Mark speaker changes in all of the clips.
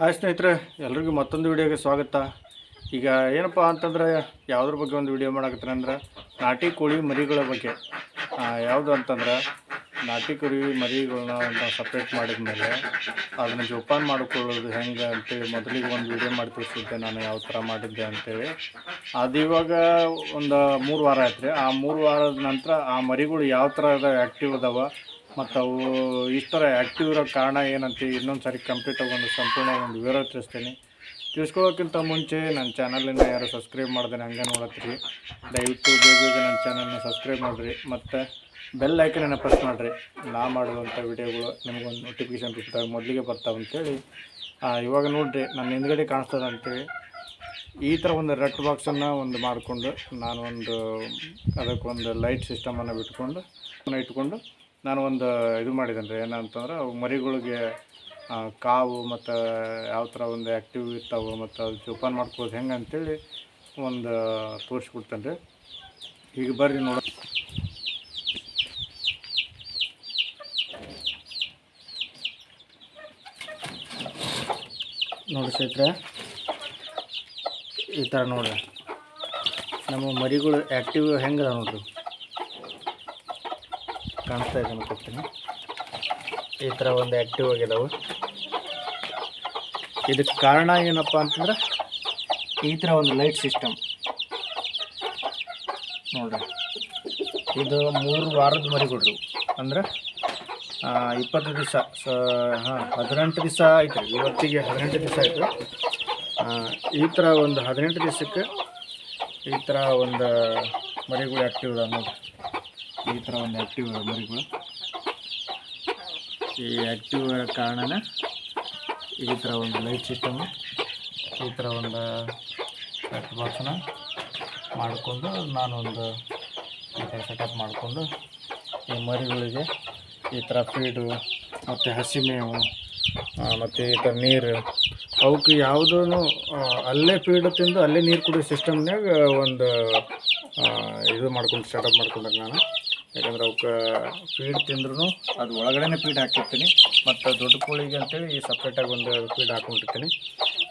Speaker 1: Hi ಸ್ನೇಹಿತರೆ, ಎಲ್ರಿಗೂ ಮತ್ತೊಂದು ವಿಡಿಯೋಗೆ ಸ್ವಾಗತ. ಈಗ ಏನಪ್ಪ ಅಂತಂದ್ರೆ, ಯಾವುದ್ರ ಬಗ್ಗೆ ಒಂದು ವಿಡಿಯೋ ಮಾಡಕತ್ತಾರೆ ಅಂದ್ರೆ, ನಾಟಿ ಕೋಳಿ ಮರಿಗಳ ಬಗ್ಗೆ. ಯಾವುದು ಅಂತಂದ್ರೆ, ನಾಟಿ ಕುರಿ ಮರಿಗಳನ್ನ ಒಂದು ಸಪ್ರೇಟ್ ಮಾಡಿದ ಮೇಲೆ ಅದನ್ನ ಜೋಪಾನ ಮಾಡಿಕೊಳ್ಳೋದು ಹೆಂಗೆ ಅಂತೇಳಿ ಮೊದಲಿಗೆ ಒಂದು ವಿಡಿಯೋ ಮಾಡಿ ತೋರಿಸಿದ್ದೆ ನಾನು, ಯಾವ ಥರ ಮಾಡಿದ್ದೆ ಅಂತೇಳಿ. ಅದು ಇವಾಗ ಒಂದು ಮೂರು ವಾರ ಆಯ್ತು ರೀ ಆ ಮೂರು ವಾರದ ನಂತರ ಆ ಮರಿಗಳು ಯಾವ ಥರ ಆ್ಯಕ್ಟಿವ್ ಅದಾವ ಮತ್ತು ಅವು ಇಷ್ಟರ ಆ್ಯಕ್ಟಿವ್ ಇರೋ ಕಾರಣ ಏನಂತ ಇನ್ನೊಂದು ಸಾರಿ ಕಂಪ್ಲೀಟಾಗಿ ಒಂದು ಸಂಪೂರ್ಣ ಒಂದು ವಿವರ ತಿಳಿಸ್ತೀನಿ. ತಿಳಿಸ್ಕೊಳ್ಳೋಕ್ಕಿಂತ ಮುಂಚೆ ನನ್ನ ಚಾನಲನ್ನು ಯಾರು ಸಬ್ಸ್ಕ್ರೈಬ್ ಮಾಡಿದ್ರೆ ಹಂಗೆ ನೋಡತ್ತೀರಿ ದಯವಿಟ್ಟು ಬೇಗ ಬೇಗ ನನ್ನ ಚಾನಲ್ನ ಸಬ್ಸ್ಕ್ರೈಬ್ ಮಾಡಿರಿ. ಮತ್ತು ಬೆಲ್ ಐಕನನ್ನು ಪ್ರೆಸ್ ಮಾಡಿರಿ. ನಾ ಮಾಡುವಂಥ ವಿಡಿಯೋಗಳು ನಿಮಗೊಂದು ನೋಟಿಫಿಕೇಶನ್ ಬಿಟ್ಟಾಗ ಮೊದಲಿಗೆ ಬರ್ತಾವೆ ಅಂತೇಳಿ. ಇವಾಗ ನೋಡಿರಿ ನನ್ನ ಹಿಂದ್ಗಡೆ ಕಾಣಿಸ್ತದೆ ಅಂತೇಳಿ. ಈ ಥರ ಒಂದು ರೆಡ್ ಬಾಕ್ಸನ್ನು ಒಂದು ಮಾಡಿಕೊಂಡು ನಾನು ಒಂದು ಅದಕ್ಕೊಂದು ಲೈಟ್ ಸಿಸ್ಟಮನ್ನು ಬಿಟ್ಕೊಂಡು ಇಟ್ಕೊಂಡು ನಾನು ಒಂದು ಇದು ಮಾಡಿದ್ದೇನೆ ರೀ ಏನಂತಂದ್ರೆ ಮರಿಗಳಿಗೆ ಕಾವು ಮತ್ತು ಯಾವ ಥರ ಒಂದು ಆ್ಯಕ್ಟಿವ್ ಇರ್ತಾವೆ ಮತ್ತು ಅದು ಜೋಪಾನ ಮಾಡ್ಕೊಳ್ಳೋದು ಹೆಂಗೆ ಅಂತೇಳಿ ಒಂದು ತೋರಿಸ್ಬಿಡ್ತೇನೆ ರೀ ಈಗ ಬರ್ರಿ ನೋಡ ನೋಡಿ ಸ್ನೇಹಿತರೆ, ಈ ಥರ ನೋಡ್ರಿ. ನಮ್ಮ ಮರಿಗಳು ಆ್ಯಕ್ಟಿವ್ ಹೆಂಗದ ನೋಡ್ರಿ. ಕಾಣಿಸ್ತಾ ಇದೆ ಅನ್ಕೊಳ್ತೀನಿ ಈ ಥರ ಒಂದು ಆ್ಯಕ್ಟಿವ್ ಆಗಿದಾವೆ. ಇದಕ್ಕೆ ಕಾರಣ ಏನಪ್ಪ ಅಂತಂದ್ರೆ ಈ ಥರ ಒಂದು ಲೈಟ್ ಸಿಸ್ಟಮ್ ನೋಡ್ರಿ. ಇದು ಮೂರು ವಾರದ ಮರಿಗಳು ಅಂದ್ರೆ ಇಪ್ಪತ್ತು ದಿವಸ, ಸ, ಹಾಂ, ಹದಿನೆಂಟು ದಿವಸ ಆಯ್ತು ಇವತ್ತಿಗೆ ಹದಿನೆಂಟು ದಿವಸ ಆಯಿತು ಈ ಥರ ಒಂದು ಹದಿನೆಂಟು ದಿವಸಕ್ಕೆ ಈ ಥರ ಒಂದು ಮರಿಗಳು ಆ್ಯಕ್ಟಿವ್ ಅದಾವೆ ನೋಡಿ ಈ ಥರ ಒಂದು ಆ್ಯಕ್ಟಿವ್ ಮರಿಗಳು. ಈ ಆ್ಯಕ್ಟಿವ್ ಕಾರಣನ ಈ ಥರ ಒಂದು ಲೈಟ್ ಸಿಸ್ಟಮು ಈ ಥರ ಒಂದು ಸೆಟ್ ಬಾಕ್ಸನ್ನ ಮಾಡಿಕೊಂಡು ನಾನೊಂದು ಈ ಥರ ಸೆಟಪ್ ಮಾಡಿಕೊಂಡು ಈ ಮರಿಗಳಿಗೆ ಈ ಥರ ಫೀಡು ಮತ್ತು ಹಸಿ ಮೇವು ಮತ್ತು ಈ ಥರ ನೀರು ಅವಕ್ಕೆ ಯಾವುದೂ ಅಲ್ಲೇ ಫೀಡ್ ತಿಂದು ಅಲ್ಲೇ ನೀರು ಕುಡಿಯೋ ಸಿಸ್ಟಮ್ನಾಗ ಒಂದು ಇದು ಮಾಡ್ಕೊಂಡು ಸೆಟಪ್ ಮಾಡ್ಕೊಂಡಾಗ ನಾನು. ಯಾಕಂದ್ರೆ ಅವಕ್ಕೆ ಫೀಡ್ ತಿಂದ್ರೂ ಅದು ಒಳಗಡೆನೇ ಫೀಡ್ ಹಾಕಿರ್ತೀನಿ, ಮತ್ತು ದೊಡ್ಡ ಕೋಳಿಗೆ ಅಂತೇಳಿ ಈ ಸಪ್ರೇಟಾಗಿ ಒಂದು ಫೀಡ್ ಹಾಕೊಂಡಿರ್ತೀನಿ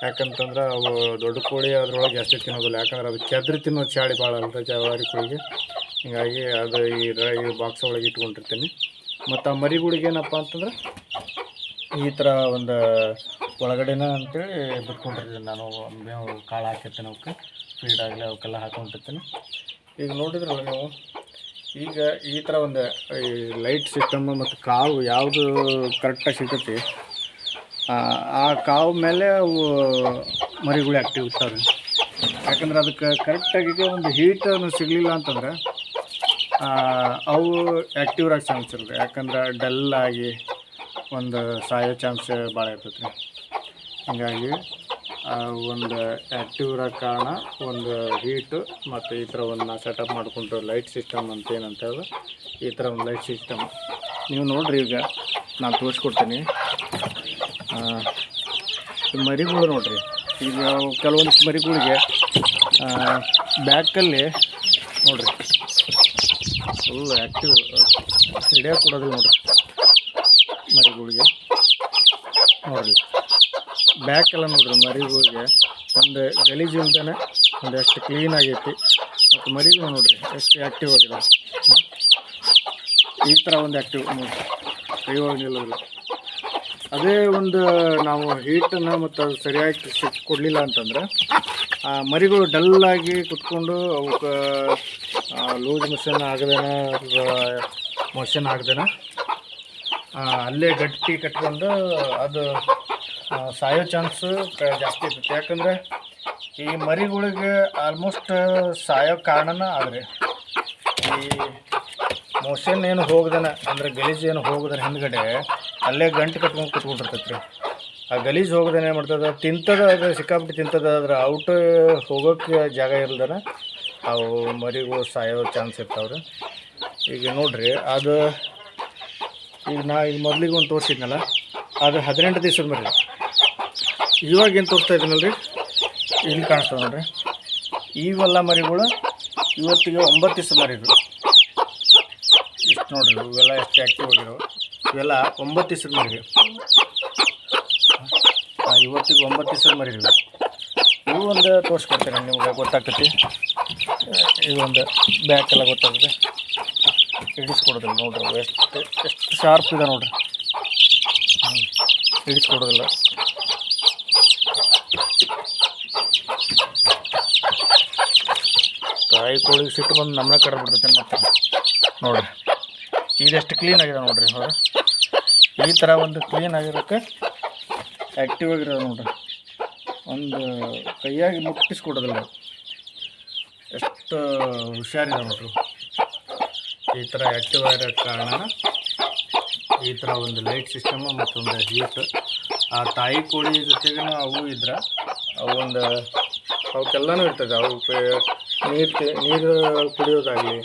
Speaker 1: ಯಾಕಂತಂದ್ರೆ ಅವು ದೊಡ್ಡ ಕೋಳಿ ಅದ್ರೊಳಗೆ ಜಾಸ್ತಿ ತಿನ್ನೋದಿಲ್ಲ, ಯಾಕಂದ್ರೆ ಅದು ಕೆದ್ರಿ ತಿನ್ನೋ ಚಾಳಿ ಭಾಳ ಅಂತ ಜವಾರಿ ಕೋಳಿಗೆ. ಹೀಗಾಗಿ ಅದು ಈ ಈ ಬಾಕ್ಸ್ ಒಳಗೆ ಇಟ್ಕೊಂಡಿರ್ತೀನಿ. ಮತ್ತು ಆ ಮರಿಗಳಿಗೆ ಏನಪ್ಪ ಅಂತಂದ್ರೆ ಈ ಥರ ಒಂದು ಒಳಗಡೆನ ಅಂತೇಳಿ ಬಿಟ್ಕೊಂಡಿರ್ತೀನಿ ನಾನು. ಮೇವು ಕಾಳು ಹಾಕಿರ್ತೀನಿ ಅವಕ್ಕೆ ಫೀಡ್ ಆಗಲಿ ಅವಕ್ಕೆಲ್ಲ ಹಾಕೊಂಡಿರ್ತೀನಿ ಈಗ ನೋಡಿದ್ರಲ್ಲ ನೀವು ಈಗ ಈ ಥರ ಒಂದು ಲೈಟ್ ಸಿಸ್ಟಮ್ ಮತ್ತು ಕಾವು ಯಾವುದು ಕರೆಕ್ಟಾಗಿ ಸಿಗ್ತೈತಿ ಆ, ಕಾವು ಮೇಲೆ ಅವು ಮರಿಗಳು ಆ್ಯಕ್ಟಿವ್ ಇರ್ತಾವೆ. ಯಾಕಂದ್ರೆ ಅದಕ್ಕೆ ಕರೆಕ್ಟಾಗಿ ಒಂದು ಹೀಟನ್ನು ಸಿಗಲಿಲ್ಲ ಅಂತಂದ್ರೆ ಅವು ಆ್ಯಕ್ಟಿವ್ ಆಗಿ ಚಾನ್ಸ್ ಇರುತ್ತೆ. ಯಾಕಂದ್ರೆ ಡಲ್ ಆಗಿ ಒಂದು ಸಾಯೋ ಚಾನ್ಸ್ ಭಾಳ ಇರ್ತೈತಿ ಹೀಗಾಗಿ ಒಂದು ಆ್ಯಕ್ಟಿವ್ ಇರೋ ಕಾರಣ ಒಂದು ಹೀಟು ಮತ್ತು ಈ ಥರ ಒಂದು ಸೆಟಪ್ ಮಾಡಿಕೊಂಡು ಲೈಟ್ ಸಿಸ್ಟಮ್ ಅಂತ ಏನಂತ ಹೇಳಿ ಈ ಥರ ಒಂದು ಲೈಟ್ ಸಿಸ್ಟಮ್ ನೀವು ನೋಡಿರಿ ಈಗ, ನಾನು ತೋರಿಸ್ಕೊಡ್ತೀನಿ. ಮರಿಗಳು ನೋಡಿರಿ. ಈಗ ಕೆಲವೊಂದಿಷ್ಟು ಮರಿಗಳಿಗೆ ಬ್ಯಾಕಲ್ಲಿ ನೋಡಿರಿ. ಫುಲ್ ಆ್ಯಕ್ಟಿವ್ ಹಿಡಿಯೋಕೆ ಕೊಡೋದಿಲ್ಲ ನೋಡಿರಿ ಮರಿಗಳಿಗೆ. ನೋಡ್ರಿ. ಬ್ಯಾಕ್ ಎಲ್ಲ ನೋಡ್ರಿ ಮರಿಗಳಿಗೆ. ಒಂದು ಗಲೀಜು ಇಲ್ದೇ ಎಷ್ಟು ಕ್ಲೀನ್ ಆಗೈತಿ. ಮತ್ತು ಮರಿಗಳು ನೋಡ್ರಿ ಎಷ್ಟು ಆ್ಯಕ್ಟಿವ್ ಆಗಿದೆ ಈ ಥರ ಒಂದು ಆ್ಯಕ್ಟಿವ್ ನೋಡ್ರಿ. ಇವಾಗ ನಿಲ್ಲೋದಿಲ್ಲ. ಅದೇ ಒಂದು ನಾವು ಹೀಟನ್ನು ಮತ್ತು ಅದು ಸರಿಯಾಗಿ ಸಿಕ್ ಕೊಡಲಿಲ್ಲ ಅಂತಂದ್ರೆ, ಆ ಮರಿಗಳು ಡಲ್ಲಾಗಿ ಕುತ್ಕೊಂಡು ಅವಕ್ಕೆ ಲೂಸ್ ಮೋಷನ್ ಆಗದೇನ ಮೋಷನ್ ಆಗದೇನ ಅಲ್ಲೇ ಗಟ್ಟಿ ಕಟ್ಕೊಂಡು ಅದು ಸಾಯೋ ಚಾನ್ಸ್ ಜಾಸ್ತಿ ಇರ್ತೈತೆ. ಯಾಕಂದರೆ ಈ ಮರಿಗಳಿಗೆ ಆಲ್ಮೋಸ್ಟ್ ಸಾಯೋ ಕಾರಣನ ಆದರೆ ಈ ಮೋಷನ್ ಏನು ಹೋಗ್ದನ, ಅಂದ್ರೆ ಗಲೀಜು ಏನು ಹೋಗದನ ಹಿಂದ್ಗಡೆ ಅಲ್ಲೇ ಗಂಟು ಕಟ್ಕೊಂಡು ಕುತ್ಕೊಂಡಿರ್ತೈತೆ ರೀ ಆ ಗಲೀಜು ಹೋಗ್ದನ ಏನು ಮಾಡ್ತದೆ ತಿಂತದ ಅದು ಸಿಕ್ಕಾಪಟ್ಟು ತಿಂತದ ಅದ್ರ ಔಟ್ ಹೋಗೋಕ್ಕೆ ಜಾಗ ಇಲ್ದನ ಅವು ಮರಿಗಳು ಸಾಯೋ ಚಾನ್ಸ್ ಇರ್ತಾವ್ರಿ. ಈಗ ನೋಡ್ರಿ, ಅದು ಈಗ ನಾ ಈಗ ಮೊದಲಿಗೆ ಒಂದು ತೋರಿಸಿದ್ನಲ್ಲ ಅದು ಹದಿನೆಂಟು ದಿವಸದ ಮೇಲೆ. ಇವಾಗ ಏನು ತೋರಿಸ್ತಾ ರೀ ಇಲ್ಲಿ ಕಾಣಿಸ್ತದೆ ನೋಡ್ರಿ. ಈವೆಲ್ಲ ಮರಿಗಳು ಇವತ್ತಿಗೆ ಒಂಬತ್ತು ದಿವಸ ಮರಿಗಳು ಇಷ್ಟು ನೋಡ್ರಿ, ಇವೆಲ್ಲ ಎಷ್ಟು ಆ್ಯಕ್ಟಿವ್ ಆಗಿರೋ ಇವೆಲ್ಲ ಒಂಬತ್ತು ದಿವಸದ ಮರಿಗೆ ಇವತ್ತಿಗೆ ಒಂಬತ್ತು ದಿವಸದ ಮರಿಗಳು ಇವು ಒಂದು ತೋರಿಸ್ಕೊಡ್ತೀನಿ ನಿಮ್ಗೆ, ಗೊತ್ತಾಗ್ತೈತಿ. ಇದೊಂದು ಬ್ಯಾಕ್ ಎಲ್ಲ ಗೊತ್ತಾಗುತ್ತೆ ಹಿಡಿಸ್ಕೊಡೋದಿಲ್ಲ ನೋಡ್ರಿ, ಎಷ್ಟು ಎಷ್ಟು ಶಾರ್ಪ್ ಇದೆ ನೋಡ್ರಿ. ಹ್ಞೂ ಹಿಡಿಸ್ಕೊಡೋದಿಲ್ಲ. ಕಾಯಿ ಕೋಳಿ ಸಿಟ್ಟು ಬಂದು ನಮ್ಮನ್ನ ಕಡೆ ಬಿಡ್ತೈತೆ ಮತ್ತೆ. ನೋಡ್ರಿ ಇದೆಷ್ಟು ಕ್ಲೀನ್ ಆಗಿದೆ ನೋಡ್ರಿ ಹೌದಾ ಈ ಥರ ಒಂದು ಕ್ಲೀನ್ ಆಗಿರೋಕ್ಕೆ ಆ್ಯಕ್ಟಿವ್ ಆಗಿರೋದು ನೋಡ್ರಿ. ಒಂದು ಕೈಯಾಗಿ ಮುಟ್ಟಿಸ್ಕೊಡೋದಿಲ್ಲ. ಎಷ್ಟು ಹುಷಾರಿದೆ ನೋಡ್ರಿ. ಈ ಥರ ಆ್ಯಕ್ಟಿವ್ ಆಗಿರೋ ಕಾರಣ ಈ ಥರ ಒಂದು ಲೈಟ್ ಸಿಸ್ಟಮು ಮತ್ತೊಂದು ಹೀಟ್ ಆ ತಾಯಿ ಕೋಳಿ ಜೊತೆಗೆ ಅವು ಇದ್ರೆ ಒಂದು ಅವಕ್ಕೆಲ್ಲನೂ ಇರ್ತದೆ. ಅವು ನೀರು ನೀರು ಕುಡಿಯೋದಾಗಲಿ,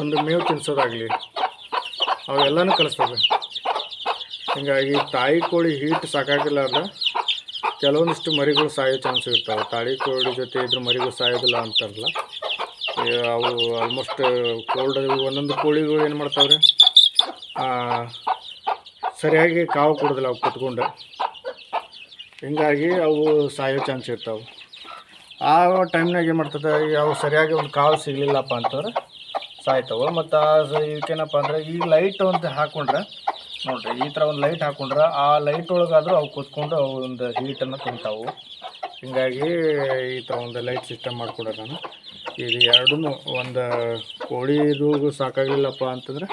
Speaker 1: ಒಂದು ಮೇವು ತಿನ್ನಿಸೋದಾಗಲಿ ಅವೆಲ್ಲನೂ ಕಲಿಸ್ತದೆ ಹೀಗಾಗಿ ತಾಯಿ ಕೋಳಿ ಹೀಟ್ ಸಾಕಾಗಿಲ್ಲ ಅಂದ್ರೆ ಕೆಲವೊಂದಿಷ್ಟು ಮರಿಗಳು ಸಾಯೋ ಚಾನ್ಸ್ ಇರ್ತಾವೆ. ತಾಳಿ ಕೋಳಿ ಜೊತೆ ಇದ್ರ ಮರಿಗಳು ಸಾಯೋದಿಲ್ಲ ಅಂತಾರಲ್ಲ. ಅವು ಆಲ್ಮೋಸ್ಟ್ ಕೋಲ್ಡ್ ಒಂದೊಂದು ಕೋಳಿಗಳು ಏನು ಮಾಡ್ತಾವ್ರಿ? ಆ, ಸರಿಯಾಗಿ ಕಾವು ಕೊಡೋದಿಲ್ಲ ಅವು ಕುತ್ಕೊಂಡು. ಹಿಂಗಾಗಿ ಅವು ಸಾಯೋ ಚಾನ್ಸ್ ಇರ್ತಾವೆ. ಆ ಟೈಮ್ನಾಗ ಏನು ಮಾಡ್ತದೆ ಈಗ ಅವು ಸರಿಯಾಗಿ ಒಂದು ಕಾವು ಸಿಗಲಿಲ್ಲಪ್ಪ ಅಂತಂದ್ರೆ ಸಾಯ್ತಾವೆ. ಮತ್ತು ಇದಕ್ಕೇನಪ್ಪ ಅಂದ್ರೆ ಈ ಲೈಟ್ ಅಂತ ಹಾಕ್ಕೊಂಡ್ರೆ ನೋಡ್ರಿ ಈ ಥರ ಒಂದು ಲೈಟ್ ಹಾಕ್ಕೊಂಡ್ರೆ ಆ ಲೈಟ್ ಒಳಗಾದರೂ ಅವು ಕೂತ್ಕೊಂಡು ಅವು ಒಂದು ಹೀಟನ್ನು ತಿಂತಾವು ಹಿಂಗಾಗಿ ಈ ಥರ ಒಂದು ಲೈಟ್ ಸಿಸ್ಟಮ್ ಮಾಡ್ಕೊಡೋಣ ಇದು ಎರಡೂ ಒಂದು ಕೋಳಿದು ಸಾಕಾಗಿಲ್ಲಪ್ಪ ಅಂತಂದ್ರೆ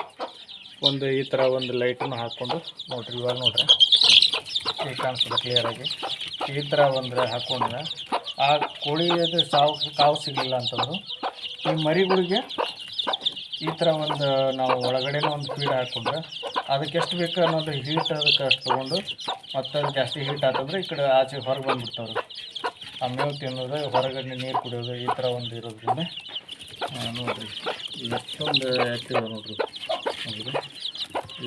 Speaker 1: ಒಂದು ಈ ಥರ ಒಂದು ಲೈಟನ್ನು ಹಾಕ್ಕೊಂಡು ನೋಡ್ರಿ, ಇವಾಗ ನೋಡ್ರಿ. ಈಗ ಕಾಣಿಸ್ತದೆ ಕ್ಲಿಯರಾಗಿ ಈ ಥರ ಒಂದು ಹಾಕ್ಕೊಂಡ್ರೆ ಆ ಕೋಳಿಯದು ಸಾವು, ಕಾವು ಸಿಗಲಿಲ್ಲ ಅಂತಂದ್ರು. ಈ ಮರಿಗಳಿಗೆ ಈ ಥರ ಒಂದು ನಾವು ಒಳಗಡೆನೇ ಒಂದು ಫೀಡ್ ಹಾಕ್ಕೊಂಡ್ರೆ ಅದಕ್ಕೆ ಎಷ್ಟು ಬೇಕು ಅನ್ನೋದು ಹೀಟ್ ಅದಕ್ಕೆ ಅಷ್ಟು ತೊಗೊಂಡು ಮತ್ತು ಅದು ಜಾಸ್ತಿ ಹೀಟ್ ಆತಂದ್ರೆ ಈ ಕಡೆ ಆಚೆ ಹೊರಗೆ ಬಂದುಬಿಡ್ತಾವ್ರಿ. ಆ ಮೇವು ತಿನ್ನೋದು, ಹೊರಗಡೆ ನೀರು ಕುಡಿಯೋದು, ಈ ಥರ ಒಂದು ಇರೋದ್ರಿಂದ ನೋಡಿರಿ. ಎಷ್ಟೊಂದು ಆ್ಯಕ್ಟಿವ್ ನೋಡ್ರಿ. ನೋಡ್ರಿ.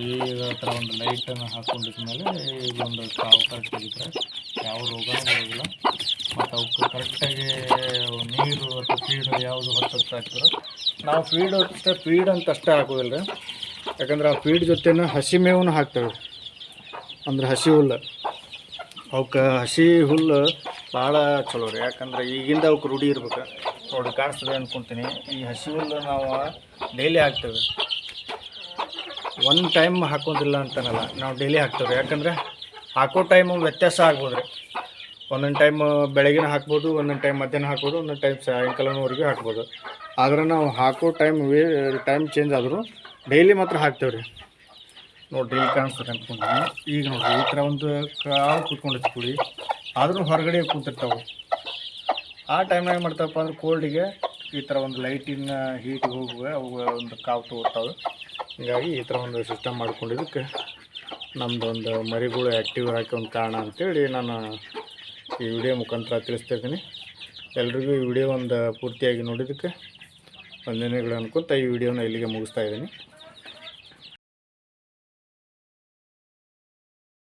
Speaker 1: ಈಗ ಥರ ಒಂದು ಲೈಟನ್ನು ಹಾಕ್ಕೊಂಡಿದ್ಮೇಲೆ ಇದೊಂದು ಕಾವು ಕರೆಕ್ಟಾಗಿದ್ರೆ ಯಾವ ರೋಗ ಬರೋದಿಲ್ಲ. ಮತ್ತು ಅವಕ್ಕೆ ಕರೆಕ್ಟಾಗಿ ನೀರು ಅಥವಾ ಫೀಡು ಯಾವುದು ಹೊತ್ತು ಹಾಕ್ತಾರೋ ನಾವು ಫೀಡ್ ಅಷ್ಟೇ ಫೀಡ್ ಅಂತ ಅಷ್ಟೇ ಹಾಕೋದಿಲ್ಲ ರೀ ಯಾಕಂದ್ರೆ ಆ ಫೀಡ್ ಜೊತೆನ ಹಸಿ ಮೇವನ್ನು ಹಾಕ್ತೇವೆ. ಅಂದ್ರೆ ಹಸಿ ಹುಲ್ಲು. ಅವಕ್ಕೆ ಹಸಿ ಹುಲ್ಲು ಭಾಳ ಚಲೋ ರೀ. ಯಾಕಂದ್ರೆ ಈಗಿಂದ ಅವಕ್ಕೆ ರೂಢಿ ಇರ್ಬೇಕು. ನೋಡಿ ಕಾಣಿಸ್ತದೆ ಅನ್ಕೊತೀನಿ. ಈ ಹಸಿ ಹುಲ್ಲು ನಾವು ಡೈಲಿ ಹಾಕ್ತೇವೆ. ಒನ್ ಟೈಮ್ ಹಾಕೋದಿಲ್ಲ ಅಂತನಲ್ಲ ನಾವು ಡೈಲಿ ಹಾಕ್ತೇವೆ ಯಾಕಂದರೆ ಹಾಕೋ ಟೈಮು ವ್ಯತ್ಯಾಸ ಆಗ್ಬೋದು ರೀ. ಒಂದೊಂದು ಟೈಮ್ ಬೆಳಗಿನ ಹಾಕ್ಬೋದು ಒಂದೊಂದು ಟೈಮ್ ಮಧ್ಯಾಹ್ನ ಹಾಕ್ಬೋದು ಒಂದೊಂದು ಟೈಮ್ ಸಾಯಂಕಾಲವರೆಗೂ ಹಾಕ್ಬೋದು. ಆದ್ರೆ ನಾವು ಹಾಕೋ ಟೈಮ್ ವೇ ಟೈಮ್ ಚೇಂಜ್ ಆದರೂ ಡೈಲಿ ಮಾತ್ರ ಹಾಕ್ತೇವೆ ರೀ ನೋಡಿ ಇಲ್ಲಿ ಕಾಣಿಸ್ತದೆ ಅಂದ್ಕೊಂಡು ಈಗ ನೋಡಿರಿ ಈ ಥರ ಒಂದು ಕಾವು ಕೂತ್ಕೊಂಡಿತ್ತು ಕುಡಿ. ಆದ್ರೂ ಹೊರಗಡೆ ಕೂತಿರ್ತಾವೆ. ಆ ಟೈಮ್ನಾಗ ಏನು ಮಾಡ್ತಾವಪ್ಪ ಅಂದ್ರೆ ಕೋಲ್ಡಿಗೆ ಈ ಥರ ಒಂದು ಲೈಟಿನ ಹೀಟಿಗೆ ಹೋಗುವ, ಅವು ಒಂದು ಕಾವು ತಗೋತಾವೆ ಹೀಗಾಗಿ ಈ ಥರ ಒಂದು ಸಿಸ್ಟಮ್ ಮಾಡ್ಕೊಂಡಿದ್ದಕ್ಕೆ ನಮ್ಮದು ಒಂದು ಮರಿಗಳು ಆ್ಯಕ್ಟಿವ್ ಹಾಕಿ ಒಂದು ಕಾರಣ ಅಂತೇಳಿ ನಾನು ಈ ವಿಡಿಯೋ ಮುಖಾಂತರ ತಿಳಿಸ್ತಾ ಇದ್ದೀನಿ ಎಲ್ರಿಗೂ ಈ ವಿಡಿಯೋ ಒಂದು ಪೂರ್ತಿಯಾಗಿ ನೋಡಿದ್ದಕ್ಕೆ ವಂದನೆಗಳು ಅನ್ಕೊತ ಈ ವಿಡಿಯೋನ ಇಲ್ಲಿಗೆ ಮುಗಿಸ್ತಾ ಇದ್ದೀನಿ.